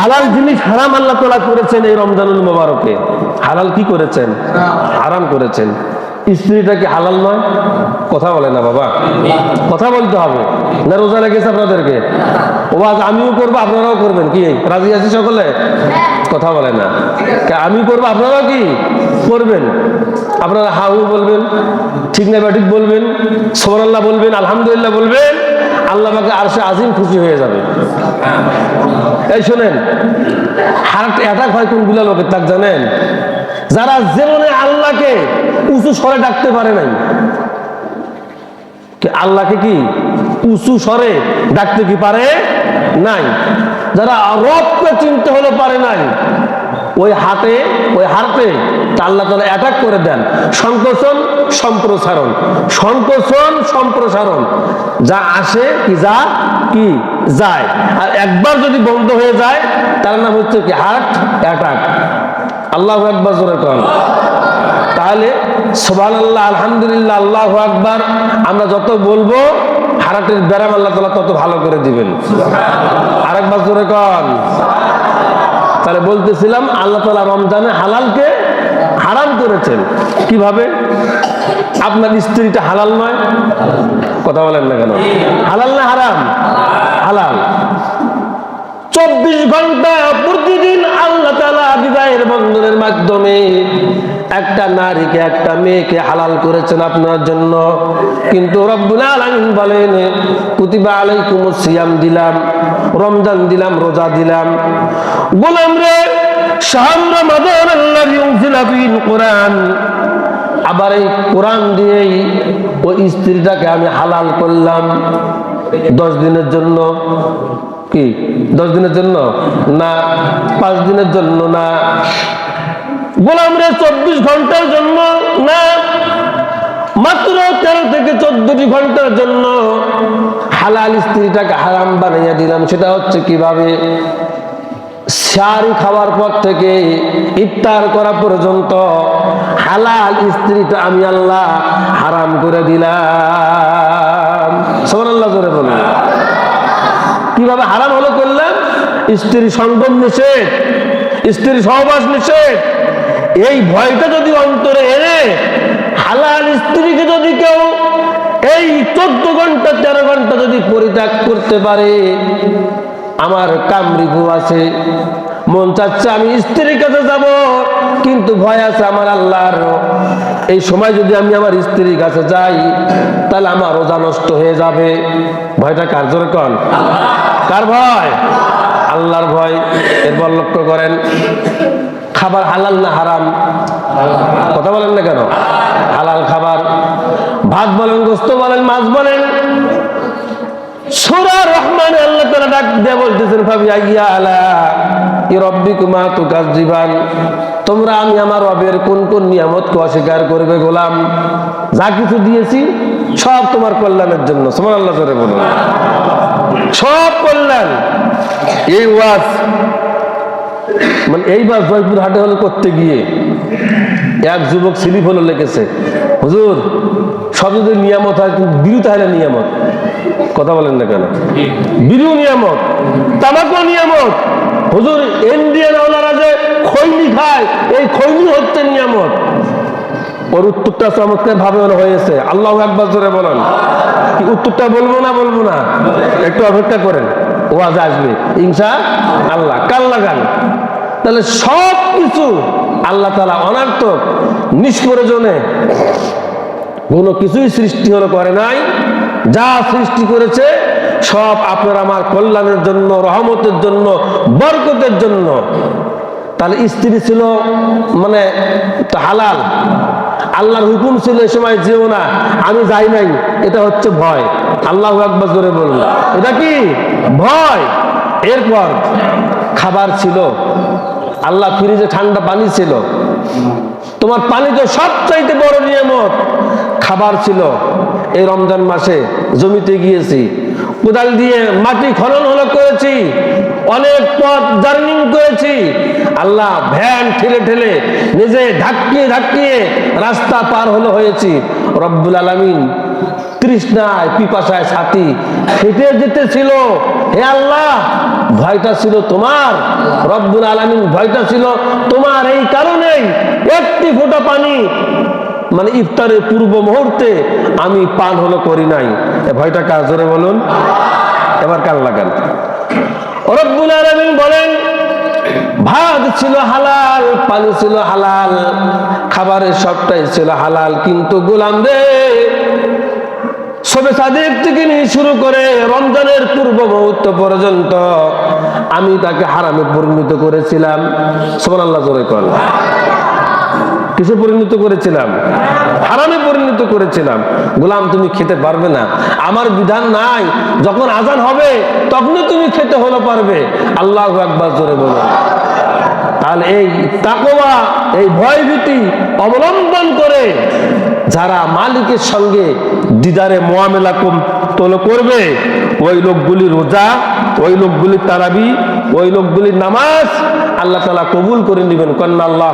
হালাল জিনিস হারাম আল্লাহ তোলা করেছেন এই রমজানুল মোবারকে। হালাল কি করেছেন? হারাম করেছেন। স্ত্রীটা কি হালাল নয়? কথা বলে না বাবা। কথা বলতে হবে। না রোজা লেগেছে আপনাদেরকে? ও আজ আমিও করব, আপনারাও করবেন। কি, রাজি আছি সকলে? কথা বলে না। আমি করব, আপনারাও কি করবেন? আপনারা হাউ বলবেন, ঠিক না ঠিক বলবেন সোমান আল্লাহ বলবেন, আলহামদুলিল্লাহ বলবেন, আল্লাহ পাকে আর সে আজিম খুশি হয়ে যাবে। এই শোনেন, হার্ট অ্যাটাক হয় কোনগুলা লোকের, তাক জানেন? যারা জীবনে আল্লাহকে উঁচু স্বরে ডাকতে পারে নাই আল্লাহকে কি উঁচু স্বরে ডাকতে কি পারে নাই? যারা রবকে চিনতে হলে পারে নাই। ওই হাতে ওই হাতে তা আল্লাহ তালা অ্যাটাক করে দেন। সংকোচন, সম্প্রসারণ। সংকোচন, সম্প্রসারণ। যা আসে কি যা, কি যায়। আর একবার যদি বন্ধ হয়ে যায়, তার নাম হচ্ছে কি? হার্ট অ্যাটাক আল্লাহ একবার জোরে কর তাহলে সোবান আল্লাহ আলহামদুলিল্লাহ, আল্লাহ আকবার, আমরা যত বলব হারাটের ব্যারাম আল্লাহ তালা তত ভালো করে দিবেন। আরেকবার জোরে কন। তাহলে বলতেছিলাম, আল্লাহ তালা রমজানে হালালকে হারাম করেছেন। কীভাবে? আপনার স্ত্রীটা হালাল নয়? কথা বলেন না কেন? হালাল না হারাম? হালাল। চব্বিশ ঘণ্টা প্রতিদিন আল্লাহ তালা বিদায়ের বন্ধনের মাধ্যমে একটা নারীকে, একটা মেয়েকে হালাল করেছেন আপনার জন্য। কিন্তু বলেন সিয়াম দিলাম, রমজান দিলাম, রোজা দিলাম। বললাম রে কোরআন। আবার এই কোরআন দিয়েই ওই স্ত্রীটাকে আমি হালাল করলাম। দশ দিনের জন্য কি? দশ দিনের জন্য? না, পাঁচ দিনের জন্য না। গোলাম রে চব্বিশ ঘণ্টার জন্য না, মাত্র তেরো থেকে চোদ্দটি ঘণ্টার জন্য হালাল স্ত্রীটাকে হারাম বানাইয়া দিলাম। সেটা হচ্ছে কীভাবে? শাড়ি খাওয়ার পর থেকে ইফতার করা পর্যন্ত হালাল স্ত্রীটা আমি আল্লাহ হারাম করে দিলাম। সবার আল্লাহ জোরে বলুন। কীভাবে হারাম হলো করলাম? স্ত্রী সঙ্গম নিষেধ স্ত্রী সহবাস নিষেধ এই ভয়টা যদি অন্তরে এনে, হালাল স্ত্রীকে যদি কেউ এই চোদ্দ ঘণ্টা, তেরো ঘণ্টা যদি পরিত্যাগ করতে পারে, আমার কামরিবু আছে, মন চাচ্ছে আমি স্ত্রীর কাছে যাব, কিন্তু ভয় আছে আমার আল্লাহর। এই সময় যদি আমি আমার স্ত্রীর কাছে যাই, তাহলে আমার রোজা নষ্ট হয়ে যাবে। ভয়টা কার কন? কার ভয়? আল্লাহর ভয়। এরপর লক্ষ্য করেন খাবার হালাল না হারাম? কথা বলেন না কেন? হালাল খাবার। ভাত বলেন, গোস্ত বলেন, মাছ বলেন। ভাবি আইয়া আলা তোমরা আমি আমার রবের কোন কোন অস্বীকার করবে, গোলাম? যা কিছু দিয়েছি, সব তোমার কল্যাণের জন্য। সব কল্যাণ। এই ওয়াজ মানে এইবার জয়পুর হাটে হলে করতে গিয়ে এক যুবক স্লিপ হলো লেগেছে। হুজুর, সব যদি নিয়ামত হয় বিরু তাহলে নিয়ামত। কথা বলেন না কেন? বিরু নিয়ামত, তামাকও নিয়ামত। হুজুর ইন্ডিয়ান ওনারা যে খৈনি খায়, এই খৈনি হচ্ছে নিয়ামত। ওর উত্তরটা চমৎকার ভাবে হয়েছে। আল্লাহ একবার জোরে বলেন। কি উত্তরটা বলব না বলব না? একটু অপেক্ষা করেন। ওয়াজ আসবে। ইনসা আল্লাহ কাল লাগান? তাহলে সব কিছু আল্লাহ তালা অনার্থক নিষ্প্রয়োজনে কোনো কিছুই সৃষ্টি হলো, করে নাই। যা সৃষ্টি করেছে, সব আপনার আমার কল্যাণের জন্য, রহমতের জন্য, বরকতের জন্য। তাহলে স্ত্রী ছিল মানে হালাল। আল্লাহর হুকুম ছিল এ সময়, যেও না, আমি যাই নাই, এটা হচ্ছে ভয়। আল্লাহ একবার জোরে বলুন এটা কি? ভয়। এরপর খাবার ছিল। আল্লাহ ফ্রিজে ঠান্ডা পানি ছিল। তোমার পানি তো সবচাইতে বড় নিয়ামত। খাবার ছিল। এই রমজান মাসে জমিতে গিয়েছি। কোদাল দিয়ে মাটি খনন হলো করেছি। অনেক পথ জার্নিং করেছি। আল্লাহ ভ্যান ঠেলে ঠেলে নিজে ধাক্কিয়ে ধাক্কিয়ে রাস্তা পার হলো হয়েছি। রব্বুল আলমিন তৃষ্ণায় পিপাসায় ছাতি। ফেটে যেতেছিল হে আল্লাহ, ভয়টা ছিল তোমার। রব্বুল আলামিন, ভয়টা ছিল তোমার এই কারণেই একটি ফোঁটা পানি মানে ইফতারের পূর্ব মুহূর্তে আমি পান হলো করি নাই। ভয়টা কাজ ধরে বলুন। এবার কান লাগান। রব্বুল আলামিন বলেন, ভাত ছিল হালাল, পানি ছিল হালাল, খাবারের সবটাই ছিল হালাল, কিন্তু গোলাম রে সবে সাদেক থেকে নিয়ে শুরু করে রমজানের পূর্ব মুহূর্ত পর্যন্ত আমি তাকে হারামে পরিণত করেছিলাম। সোমান আল্লাহ জোরে কর কিসে পরিণত করেছিলাম? হারামে পরিণত করেছিলাম। গোলাম, তুমি খেতে পারবে না। আমার বিধান নাই। যখন আজান হবে, তখনই তুমি খেতে হলো পারবে। আল্লাহ একবার জোরে বলো। তাহলে এই তাকওয়া, এই ভয়ভীতি অবলম্বন করে যারা মালিকের সঙ্গে দিদারে মোয়ামেলা তোল করবে, ওই লোকগুলি রোজা, ওই লোকগুলি তারাবি, ওই লোকগুলির নামাজ আল্লাহ তালা কবুল করে নেবেন। কন্যা আল্লাহ